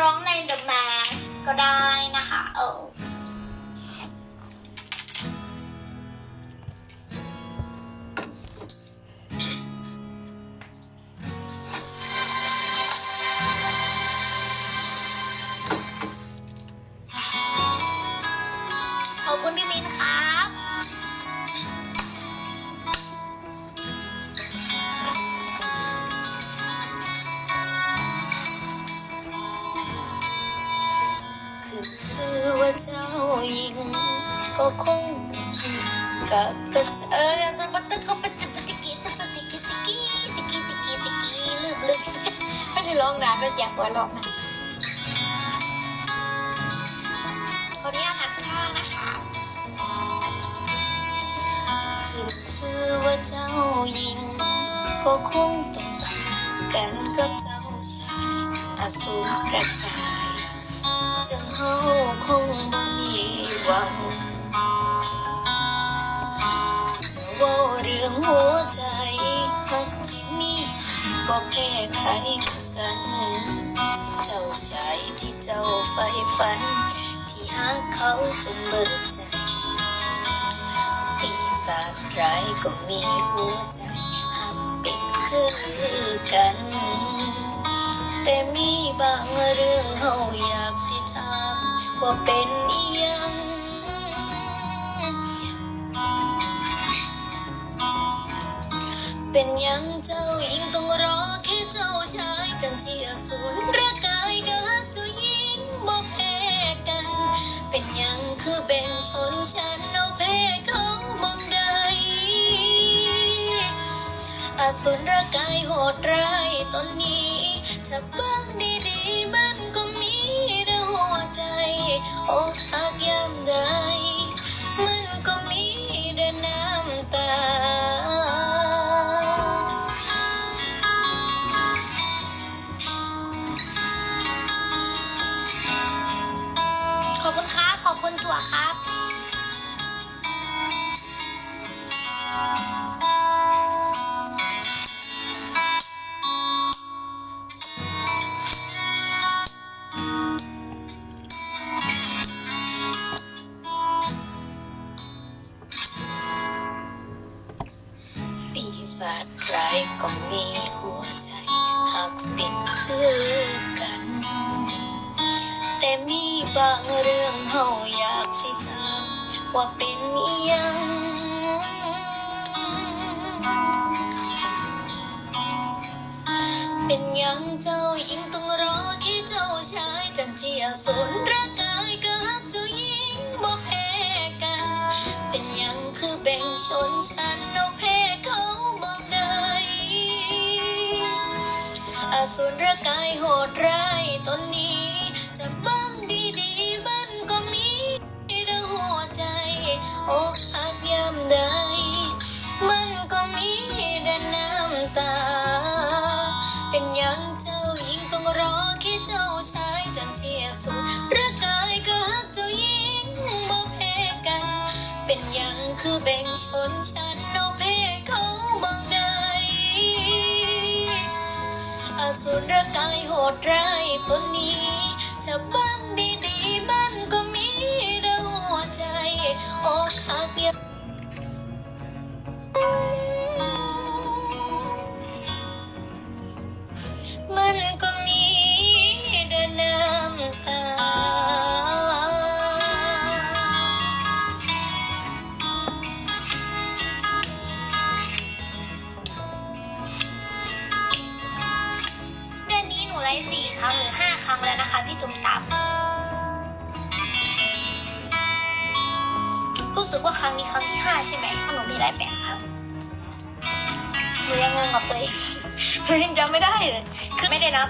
ร้องใน The Mask ก็ได้ เจ้าหญิงก็คงกับกระเจอแตะบัตตะก็เปะตะปะติกิตะปะติกิติกิติกิติกิติกิลืมลืมไม่ได้ร้องนานแล้วอยากหัวเราะนะขออนุญาตหันข้างนะคะคือซื้อว่าเจ้าหญิง ก็คงต้องกันกับเจ้าชายอสูรกระกาย จะเฮาคงบ่มีหวังจะว่าเรื่องหัวใจหักที่มีก็แพ้ใครคือกัน เจ้าชายที่เจ้าใฝ่ฝัน ที่หาเขาจนเบิดใจปีศาจร้ายก็มีหัวใจหักเป็นคือกัน แต่มีบางเรื่องเฮาอยากสิ ว่าเป็นอีหยัง เป็นหยังเจ้าหญิงต้องรอแค่เจ้าชายจังที่อสูรร่างกายก็ฮักเจ้าหญิงบ่แพ้กัน เป็นหยังคือแบ่งชนชั้นเอาแพ้เขามองใดอสูรร่างกายโหดร้ายตอนนี้ คุณครับ ขอบคุณถั่วครับ ปีศาจร้ายก็มีหัวใจหักเป็นคือกัน แต่มีบางเรื่อง ว่าเป็นยังเป็นยังเจ้าหญิงต้องรอแค่เจ้าชายจังเจียสนร่างกายก็ักเจ้าหญิงบ่แพ้กัน เป็นยังคือแบ่งชนชั้นเอาแพ้เขามองได้อสูรร่างกายโหดร้ายตอนนี้ แบ่งชนชั้นเอาแพ้เขามองได้อาสูรร่างกายโหดร้ายตัวนี้จะบ้างดีๆมันก็ สี่ครั้งหรือห้าครั้งแล้วนะคะพี่ตุ้มตามรู้สึกว่าครั้งนี้ครั้งที่ห้าใช่ไหมหนูมีไลฟ์แปดครั้งหนูยังงงกับตัวเองหนูยังจำไม่ได้เลย คือไม่ได้นับ